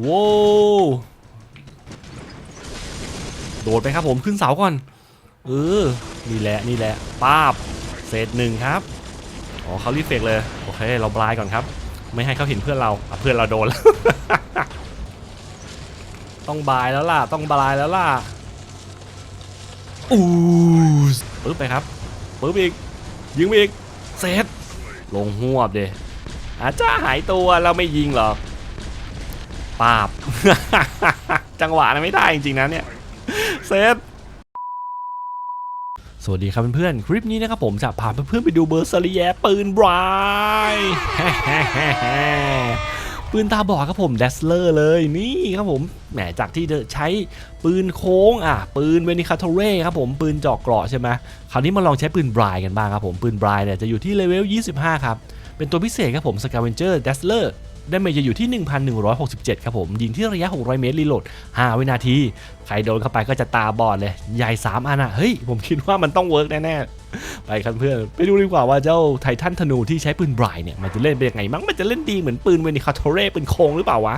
โว้โดดไปครับผมขึ้นเสาก่อน เออ นี่แหละนี่แหละป้าบเศษหนึ่งครับอ๋อเขารีเฟกเลย โอเค เราบลายก่อนครับ ไม่ให้เขาเห็นเพื่อนเราเพื่อนเราโดนแล้วต้องบายแล้วล่ะ ต้องบลายแล้วล่ะอู้ปึ๊บไปครับปึ๊บอีก ยิงอีกเซตลงหวบเดอาจจะหายตัวเราไม่ยิงหรอก ปาบ จังหวะนั้นไม่ได้จริงๆนะเนี่ยเซตสวัสดีครับเพื่อนๆ คลิปนี้นะครับผมจะพาเพื่อนๆไปดูเบอร์ซารีแยปืนบรายปืนตาบอดครับผมเดสเลอร์เลยนี่ครับผมแหมจากที่ใช้ปืนโค้งอะปืนเวนิคาโทเร่ครับผมปืนจาะเกราะใช่ไหมคราวนี้มาลองใช้ปืนบรายกันบ้างครับผมปืนบรายเนี่ยจะอยู่ที่เลเวล 25 ครับ เป็นตัวพิเศษครับผมสกาเวนเจอร์เดสเลอร์ ได้เมจจะอยู่ที่ 1,167 ครับผม ยิงที่ระยะ 600 เมตรรีโหลด 5 วินาที ใครโดนเข้าไปก็จะตาบอดเลย ใหญ่ 3 อันอะเฮ้ย ผมคิดว่ามันต้องเวิร์กแน่ๆ ไปครับเพื่อน ไปดูดีกว่าว่าเจ้าไททันธนูที่ใช้ปืนบรายเนี่ย มันจะเล่นเป็นยังไงมั้ง มันจะเล่นดีเหมือนปืนเวนิคาโทเร่ปืนโค้งหรือเปล่าวะ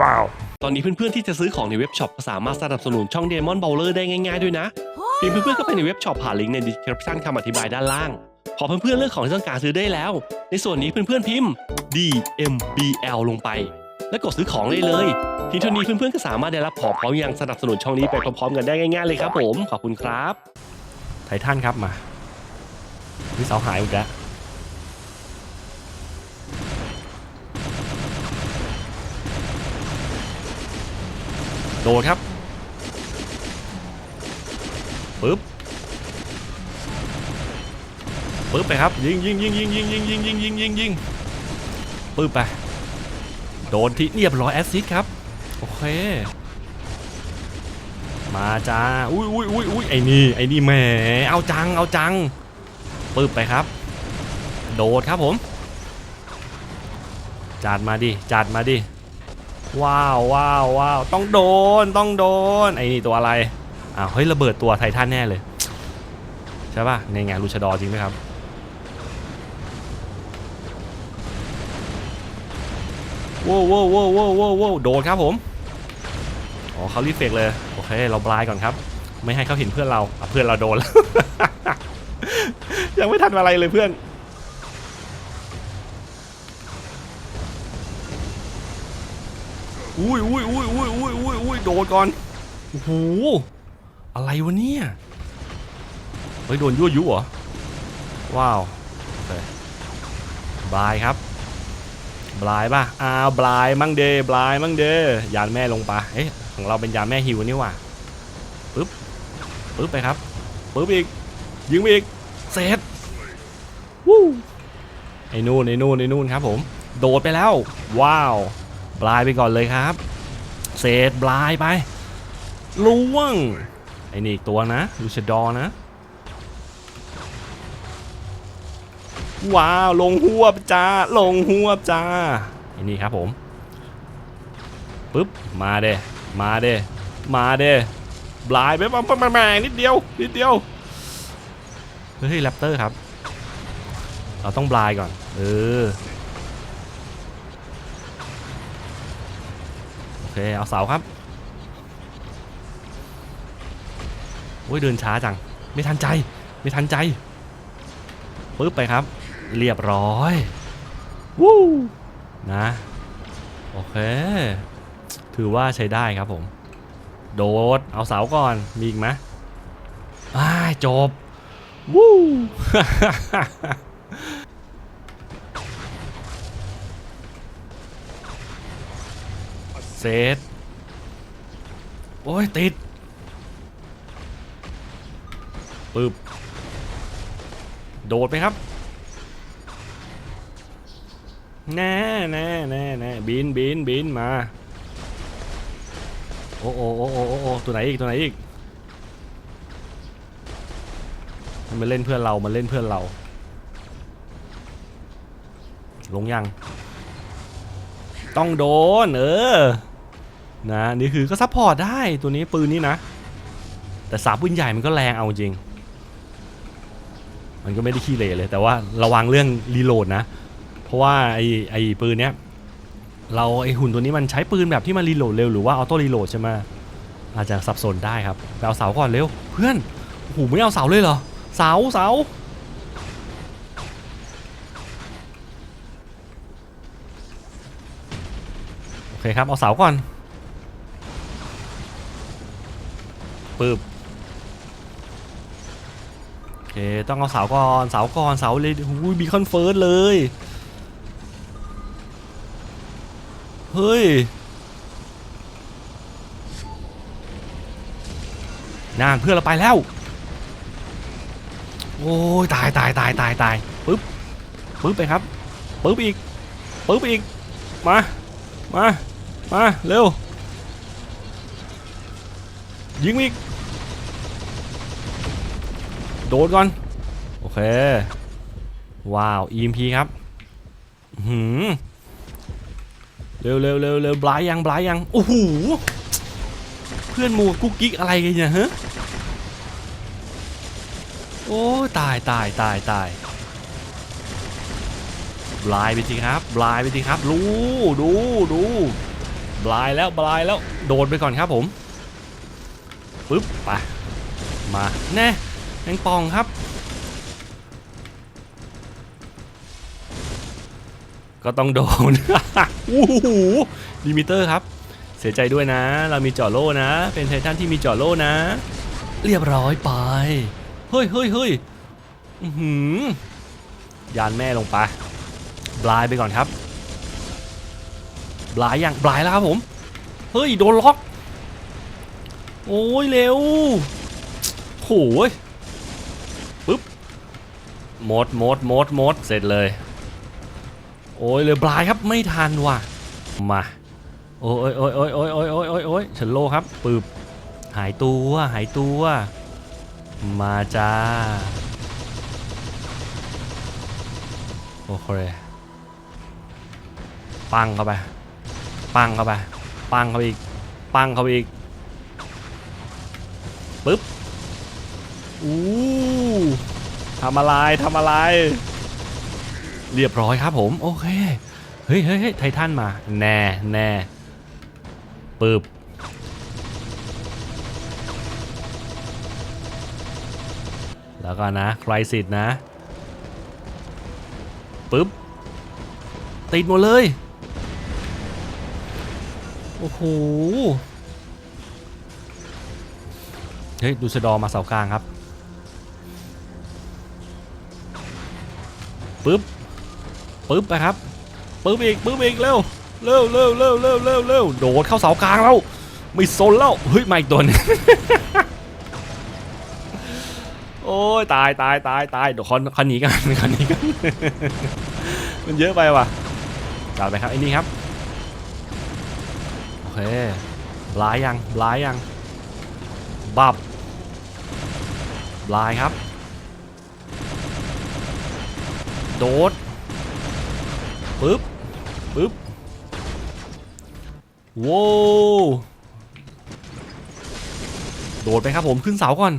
ว้าว ตอนนี้เพื่อนๆที่จะซื้อของในเว็บช็อปก็สามารถสนับสนุนช่อง Demon Bowler ได้ง่ายๆด้วยนะเพียงเพื่อนๆก็ไปในเว็บช็อปผ่านลิงก์ใน description คำอธิบายด้านล่าง พอเพื่อนๆเลือกของที่ต้องการซื้อได้แล้ว ในส่วนนี้เพื่อนๆพิมพ์ DMBL ลงไป แล้วกดซื้อของได้เลยทีเท่านี้เพื่อนๆก็สามารถได้รับของพร้อมยังสนับสนุนช่องนี้ไปพร้อมๆกันได้ง่ายๆเลยครับผมขอบคุณครับไททันครับมานี่เสาหายอีกแล้วโดดครับปึ๊บ ปึ๊บไปครับยิงยิงยิงยิงยิงยิงยิงยิงยิงยิงยิงปึ๊บไปโดนที่เรียบร้อยแอสซิสครับโอเค มาจ้าอุ้ยอุ้ยอุ้ยอุ้ยไอ้นี่ไอ้นี่แหมเอาจังเอาจังปึ๊บไปครับ โดดครับผมจัดมาดิจัดมาดิว้าวว้าวว้าวต้องโดนต้องโดนไอ้นี่ตัวอะไรอ้าวเฮ้ยระเบิดตัวไททันแน่เลยใช่ป่ะในไงลูชดอร์จริงไหมครับ ว้าวว้าวว้าวว้าวว้าวโดนครับผมอ๋อเขารีเฟกเลยโอเคเราบลายก่อนครับ ไม่ให้เขาเห็นเพื่อนเราอะเพื่อนเราโดนแล้วยังไม่ทันอะไรเลยเพื่อนอุ้ยอุ้ยอุ้ยอุ้ยอุ้ยอุ้ยอุ้ยโดนก่อนโอ้โหอะไรวะเนี่ยเฮ้ยโดนยั่วยุเหรอว้าวบายครับ บลายป่ะอ้าวบลายมั่งเดบลายมั่งเดยานแม่ลงปะเอ๊ะของเราเป็นยานแม่ฮิวนี่ว่าปึ๊บปึ๊บไปครับปึ๊บอีกยิงไปอีกเซตวู้ไอ้นู่นไอ้นู่นไอ้นู่นครับ ผม โดดไปแล้ว ว้าวบลายไปก่อนเลยครับเซตบลายไปล่วงไอ้นี่อีกตัวนะลูชดอนะ ว้าวลงหัวจ้าลงหัวจ้าอันนี้ครับผมปึ๊บมาเด้มาเด้มาเด้บลายไปมามามานิดเดียวนิดเดียวเฮ้ยแรปเตอร์ครับ เราต้องบลายก่อนเออโอเคเอาเสาครับโอ้ยเดินช้าจัง ไม่ทันใจ ไม่ทันใจปึ๊บไปครับ เรียบร้อยวู้นะ โอเค ถือว่าใช้ได้ครับผม โดด เอาเสาก่อน มีอีกไหมอ้ายจบวู้เซตโอ้ย ติดปึ๊บ โดดไปครับ น่แน่แน่แน่บินบินบินมา โอ้โอ้โอ้โอ้โอ้ตัวไหนอีกตัวไหนอีกมันมาเล่นเพื่อนเรามันเล่นเพื่อนเรา ลงยัง ต้องโดนเออ นะนี่คือก็ซัพพอร์ตได้ตัวนี้ปืนนี้นะ แต่สาปืนใหญ่มันก็แรงเอาจริง มันก็ไม่ได้ขี้เหร่เลย แต่ว่าระวังเรื่องรีโหลดนะ เพราะว่าไอ้ไอ้ปืนเนี้ยเราไอ้หุ่นตัวนี้มันใช้ปืนแบบที่มันรีโหลดเร็วหรือว่าออโต้รีโหลดใช่ไหมอาจจะสับสนได้ครับไปเอาเสาก่อนเร็ว เพื่อนโอ้โหไม่เอาเสาเลยเหรอ เสาเสาโอเคครับ เอาเสาก่อนปึ๊บโอเค ต้องเอาเสาก่อน เสาก่อน เสาเลยอุ้ยบีคอนเฟิร์สเลย เฮ้ย นานเพื่อนเราไปแล้ว โอ้ยตายตายตายตายตายปึ๊บปึ๊บไปครับปึ๊บอีกปึ๊บอีก มา มา มา เร็ว ยิงอีก โดดก่อน โอเค ว้าว EMP ครับ หืม เร็วเร็วเร็วเร็วบลายยังบลายยังโอ้โหเพื่อนมูกุ๊กกิ๊กอะไรกันเนี่ยฮะโอ้ตายตายตายตายบลายไปทีครับบลายไปทีครับดูดูดูบลายแล้วบลายแล้วโดดไปก่อนครับผมปึ๊บไปมาแน่แมงปองครับ ก็ต้องโดนโอ้โหลิมิเตอร์ครับ เสียใจด้วยนะ เรามีจอโล่นะ เป็นไททันที่มีจอโล่นะ เรียบร้อยไป เฮ้ยเฮ้ยเฮ้ยหือยานแม่ลงไป บลายไปก่อนครับ บลายอยังบลายแล้วครับผม เฮ้ย โดนล็อก โอ้ยเร็วโหยปึ๊บหมดหมดหมดหมดเสร็จเลย โอ้ยเลยบลายครับไม่ทันว่ะ มา โอ้ยโอ้ยโอ้ยโอ้ยโอ้ยโอ้ยโอ้ยโอ้ยเฉินโลครับปึบหายตัวหายตัว มาจ้า โอเค ปังเข้าไป ปังเข้าไป ปังเข้าอีก ปังเข้าอีก ปึ๊บ อู้ทำอะไรทำอะไร เรียบร้อยครับผมโอเคเฮ้ยเฮ้ยไททันมาแน่แน่ปึ๊บแล้วก็นะใครสิทธ์นะปึ๊บติดหมดเลย โอ้โห เฮ้ย ดูสะดอมาเสากลางครับปึ๊บ ปึ๊บไปครับปึ๊บอีกปึ๊บอีกเร็วเร็วเร็วเร็วเร็วเร็วเร็วโดดเข้าเสากลางแล้วไม่สนแล้วเฮ้ยมาอีกตัวนึงโอ้ยตายตายตายตายเดี๋ยวคอนคอนหนีกันคอนหนีกันมันเยอะไปว่ะจัดไปครับไอ้นี่ครับโอเคบลายยังบลายยังบับบลายครับ โดด ปึ๊บปึ๊บโว้โดดไปครับผมขึ้นเสาก่อน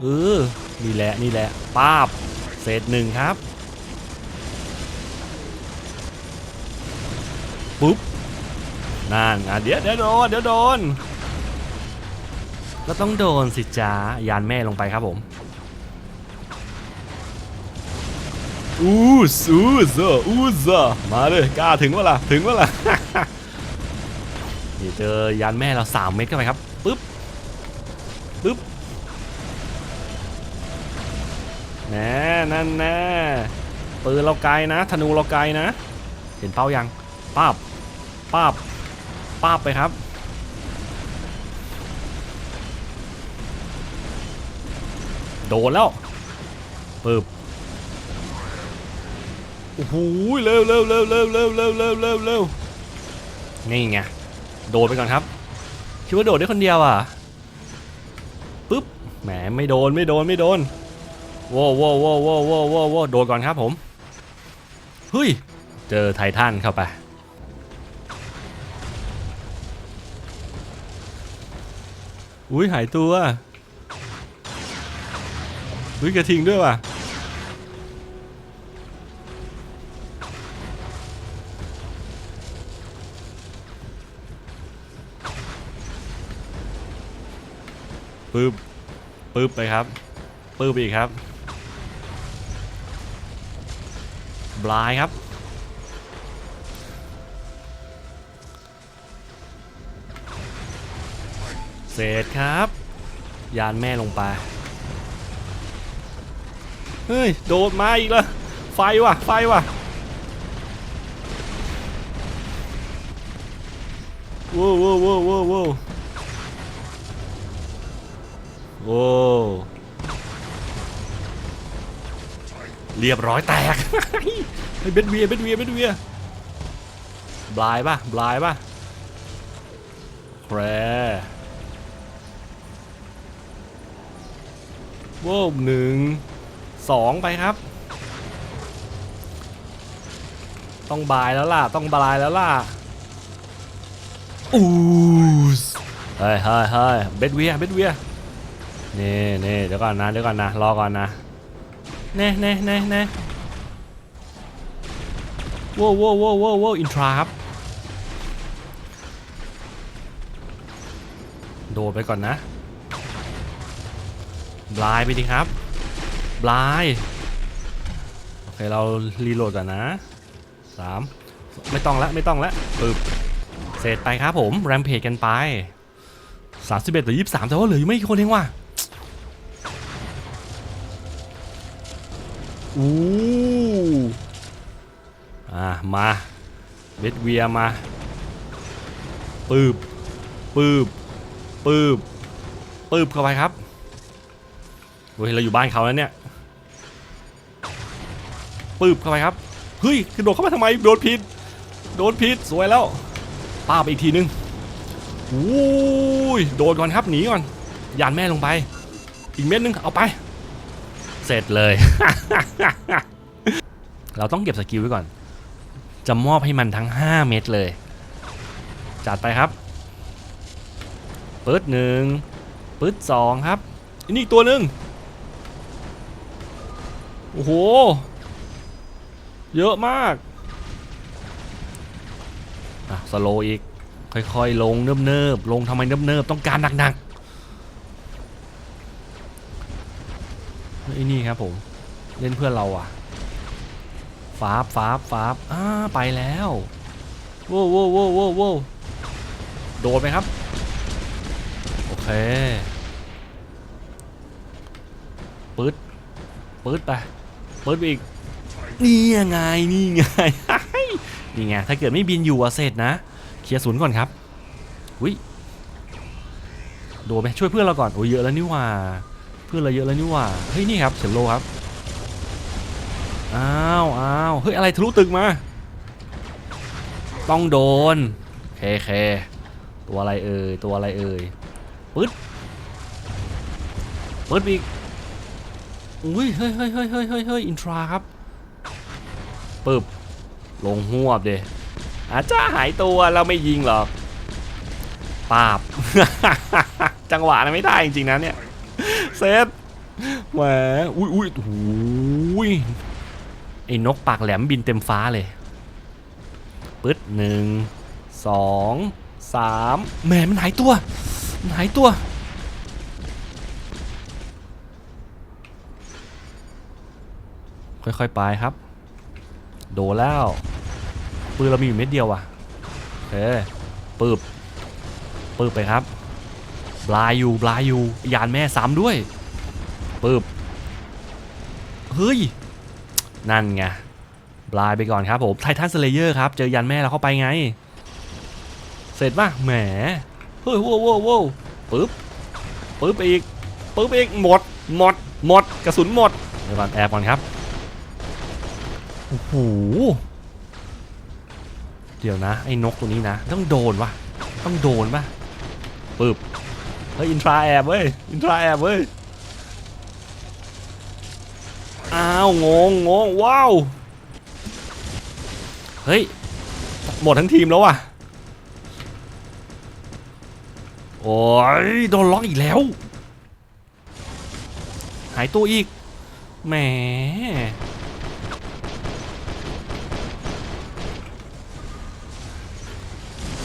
เออนี่แหละนี่แหละป้าบเศษหนึ่งครับปุ๊บนั่นอะเดี๋ยวเดี๋ยวโดนเดี๋ยวโดนก็ต้องโดนสิจ้า ยานแม่ลงไปครับผม อู้ซูเซออู้เซอมาเลยกล้าถึงวะล่ะถึงวะล่ะนี่เจอยานแม่เราสามเม็ดเข้าไปครับปึ๊บปึ๊บแน่นั่นแน่ปืนเราไกลนะ ธนูเราไกลนะ เห็นเป้ายังป้าบป้าบป้าบไปครับโดนแล้วปึ๊บ โอ้โหเร็วเร็วเร็วเร็วเร็วเร็วเร็วเร็วเร็วนี่ไงโดดไปก่อนครับคิดว่าโดดได้คนเดียวอะปึ๊บแหมไม่โดนไม่โดนไม่โดนโว้วโว้วโว้วโว้วโว้วโว้โว้วโดดก่อนครับผมเฮ้ยเจอไททันเข้าไปอุ้ยหายตัวอุ้ยกระทิงด้วยว่ะ ปึ๊บปึ๊บไปครับปึ๊บอีกครับบลายครับเศษครับ ยานแม่ลงไป เฮ้ย โดดมาอีกแล้ว ไฟว่ะ ไฟว่ะว้าวว้าว โว้เรียบร้อยแตกเฮ้เบนเวียเบนเวียเบนเวียบลายป่ะบลายป่ะแครโว้วหนึ่งสองไปครับ ต้องบายแล้วล่ะ ต้องบายแล้วล่ะอู้สเฮ้ยเฮ้ยเฮ้ยเบดเวียเบดเวีย นี่นี่เดี๋ยวก่อนนะเดี๋ยวก่อนนะรอก่อนนะเน่เน่เน่เน่ว้าวว้วว้วโว้วโว้วอินทราครับโดดไปก่อนนะบลายไปดิครับบลายโอเคเรารีโหลดก่อนนะสามไม่ต้องละไม่ต้องละปึ๊บเสร็จไปครับผมแรมเพจกันไป31หรือ23แต่ว่าเหลืออยู่ไม่กี่คนเองว่ะ อู้อะมาเบดเวียมาปึ๊บปึ๊บปึ๊บปึ๊บเข้าไปครับเฮ้ยเราอยู่บ้านเขาแล้วเนี่ยปึ๊บเข้าไปครับเฮ้ยกระโดดเข้ามาทำไมโดนพิษโดนพิษสวยแล้วป้าไปอีกทีนึงอู้ยโดนก่อนครับหนีก่อนยานแม่ลงไป อีกเม็ดนึงเอาไป เสร็จเลย เราต้องเก็บสกิลไว้ก่อน จะมอบให้มันทั้ง 5 เม็ดเลย จัดไปครับปื๊ดหนึ่งปื๊ดสองครับอันนี้อีกตัวหนึ่งโอ้โห เยอะมาก อะ สโลอีก ค่อยๆ ลงเนิบๆ ลงทำไมเนิบๆ ต้องการหนักๆ ไอ้นี่ครับผม เล่นเพื่อนเราอะฟาบฟาบฟาบอ่าไปแล้วโว้วโว้วโว้วโว้วโว้โดดไหมครับ โอเคปื๊ดปื๊ดไปปื๊ดไปอีกนี่ยังไงนี่ไงนี่ไงถ้าเกิดไม่บินอยู่อะเสร็จนะเคลียร์ศูนย์ก่อนครับอุ้ยโดนไหมช่วยเพื่อนเราก่อนโอ้ยเยอะแล้วนี่ว่า พื่อนเราเยอะแล้วนี่หว่าเฮ้ยนี่ครับเฉลโลครับอ้าวอ้าวเฮ้ยอะไรทะลุตึกมา ต้องโดนเคเคตัวอะไรเอ่ยตัวอะไรเอ่ยปึ๊ดปึ๊ดอีกอุ้ยเฮ้ยเฮ้ยเฮ้ยเฮ้ยเฮ้ยเฮ้ยอินทราครับปึ๊บลงหัวบเดอาจจะหายตัวเราไม่ยิงหรอกปาบ จังหวะนั้นไม่ได้จริงๆนะเนี่ย เซฟแหมอุ้ยอุ้ยโอ้ยไอ้นกปากแหลมบินเต็มฟ้าเลยปึ๊ดหนึ่งสองสามแหมมันหายตัวมันหายตัวค่อยๆไปครับ โดแล้วปืนเรามีอยู่เม็ดเดียวว่ะเอ้ปืบปืบไปครับ บลายอยู่บลายอยู่ยานแม่ซ้ำด้วยปืบเฮ้ย นั่นไงบลายไปก่อนครับผมไททันสเลเยอร์ครับ เจอยันแม่เราเข้าไปไง เสร็จป่ะแหมเฮ้ยว้วว้วโว้วปึ๊บปึ๊บอีกปึ๊บอีกหมดหมดหมดกระสุนหมดเดี๋ยวก่อนแอบก่อนครับโอ้โหเดี๋ยวนะ ไอ้นกตัวนี้นะ ต้องโดนวะต้องโดนปะปึ๊บ เฮ้ยอินทราแอบเว้ยอินทราแอบเว้ยอ้าวงงงงว้าวเฮ้ยหมดทั้งทีมแล้วว่ะโอ้ยโดนล็อกอีกแล้ว หายตัวอีกแหม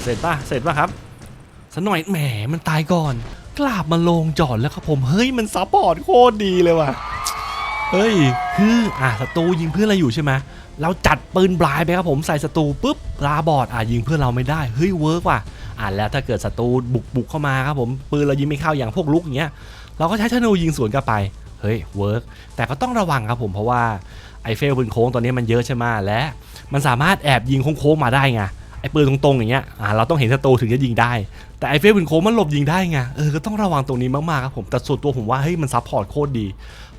เสร็จป่ะเสร็จป่ะครับสักหน่อยแหมมันตายก่อน กราบมาลงจอดแล้วครับผม เฮ้ยมันซัพพอร์ตโคตรดีเลยว่ะ เฮ้ยคืออะศัตรูยิงเพื่อนเราอยู่ใช่ไหมเราจัดปืนบลายไปครับผมใส่ศัตรูปุ๊บลาบอดอะยิงเพื่อนเราไม่ได้เฮ้ยเวิร์กว่ะอะแล้วถ้าเกิดศัตรูบุกบุกเข้ามาครับผมปืนเรายิงไม่เข้าอย่างพวกลุกอย่างเงี้ยเราก็ใช้ธนูยิงสวนกลับไปเฮ้ยเวิร์กแต่ก็ต้องระวังครับผมเพราะว่าไอเฟลปืนโค้งตอนนี้มันเยอะใช่ไหมและ มันสามารถแอบยิงโค้งๆมาได้ไง อปืนตรงๆอย่างเงี้ยอะเราต้องเห็นศัตรูถึงจะยิงได้ แต่ไอเฟลปืนโคมันหลบยิงได้ไงเออก็ต้องระวังตรงนี้มากๆครับผมแต่ส่วนตัวผมว่าเฮ้ยมันซับพอร์ตโคตรดี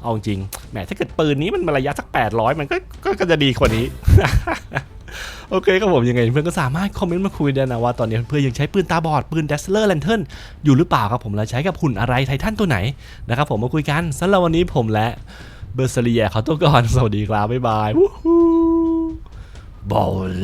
เอาจริงแหมถ้าเกิดปืนนี้มันระยะสัก 800 มันก็ก็จะดีกว่านี้โอเคครับผมยังไงเพื่อนก็สามารถคอมเมนต์มาคุยได้นะว่าตอนนี้เพื่อนยังใช้ปืนตาบอดปืน Dazzler Lantern อยู่หรือเปล่าครับผมแล้วใช้กับหุ่นอะไรไททันตัวไหนนะครับผมมาคุยกันสำหรับวันนี้ผมและเบอร์เซเรียเขาตัวก่อนสวัสดีครับบ๊ายบายวู้ฮู้บอล